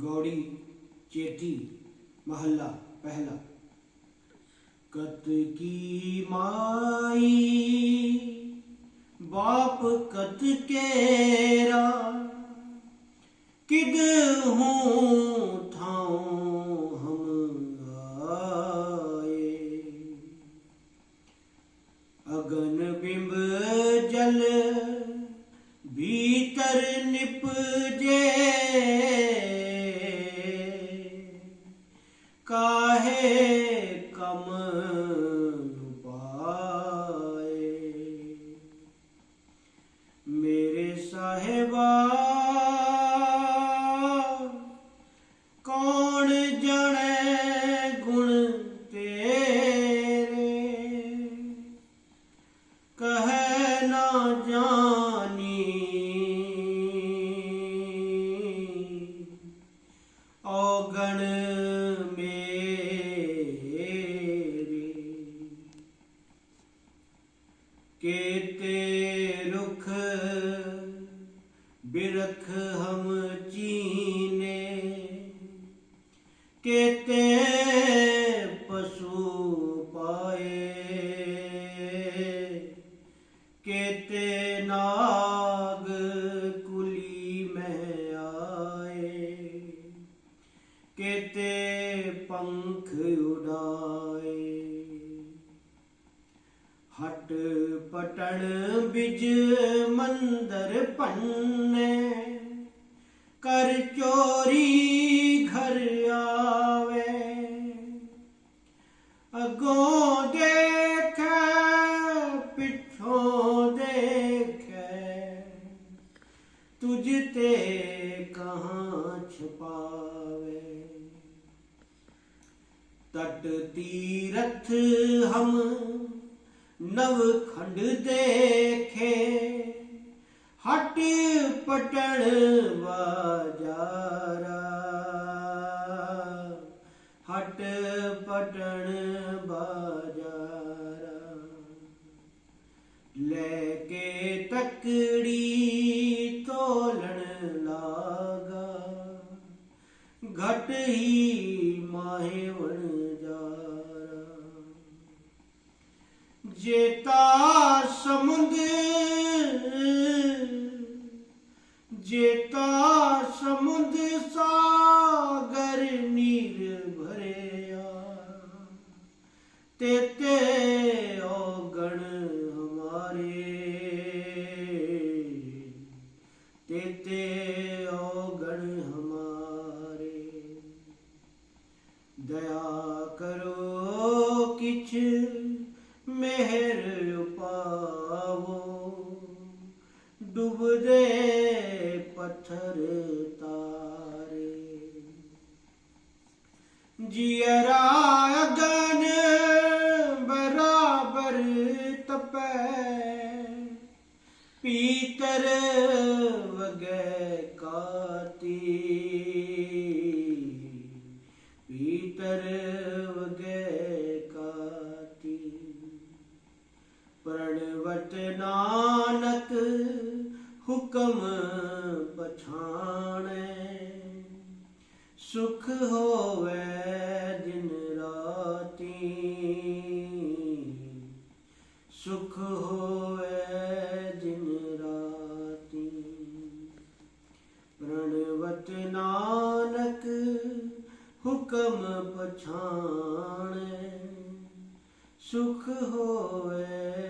गौड़ी चेटी महल्ला पहला। कत की माई बाप कत केरा किद हूँ ਕਾਹੇ ਕਮ ਨੂੰ ਮੇਰੇ ਸਾਹਿਬਾ ਕੌਣ ਜਣੇ ਗੁਣ ਤੇਰੇ? ਕਹੈ ਨਾ ਜਾਣੀ ਬਿਰਖ ਹਮ ਚੀਨੇ ਕੇਤੇ ਪਸ਼ੂ ਪਾਏ। ਕੇਤੇ ਨਾਗ ਕੁਲੀ ਮਹਿ ਆਏ। ਕੇਤੇ ਪੰਖ ਉਡਾਏ ਪਟਣ ਬਿਜ ਮੰਦਰ ਪੰਨੇ ਕਰ ਚੋਰੀ ਘਰ ਆਵੇ। ਅਗੋਂ ਦੇਖੈ, ਪਿੱਛੋਂ ਦੇਖੈ, ਤੁਝ ਤੇ ਕਹਾਂ ਛਪਾਵੇ। ਤਟ ਤੀਰਥ ਹਮ ਨਵ ਖੰਡ ਦੇਖੇ, ਹਟ ਪਟਣ ਬਾਜਾਰਾ। ਹਟ ਪਟਣ ਬਾਜਾਰਾ। ਲੈ ਕੇ ਤਕੜੀ ਤੋਲਣ ਲਾਗਾ, ਘਟ ਹੀ ਮਾਹੇ ਵਣ ਜੇਤਾ ਸਮੁੰਦ ਜੇਤਾ ਸਮੁੰਦ ਸਾਗਰ ਨੀਰ ਭਰਿਆ ਤੇਤੇ ਔਗਣ ਹਮਾਰੇ। ਤੇਤੇ ਔਗਣ ਹਮਾਰੇ। ਦਇਆ ਕਰੋ ਕਿਛ मेहर पावो। डूबदे पत्थर तारे। जियरा ਪ੍ਰਣਵਤ ਨਾਨਕ ਹੁਕਮ ਪਛਾਣੈ। ਸੁਖ ਹੋਵੇ ਦਿਨ ਰਾਤੀ। ਸੁਖ ਹੋਵੇ ਦਿਨ ਰਾਤੀ। ਪ੍ਰਣਵਤ ਨਾਨਕ ਹੁਕਮ ਪਛਾਣੈ। ਸੁਖ ਹੋਵੇ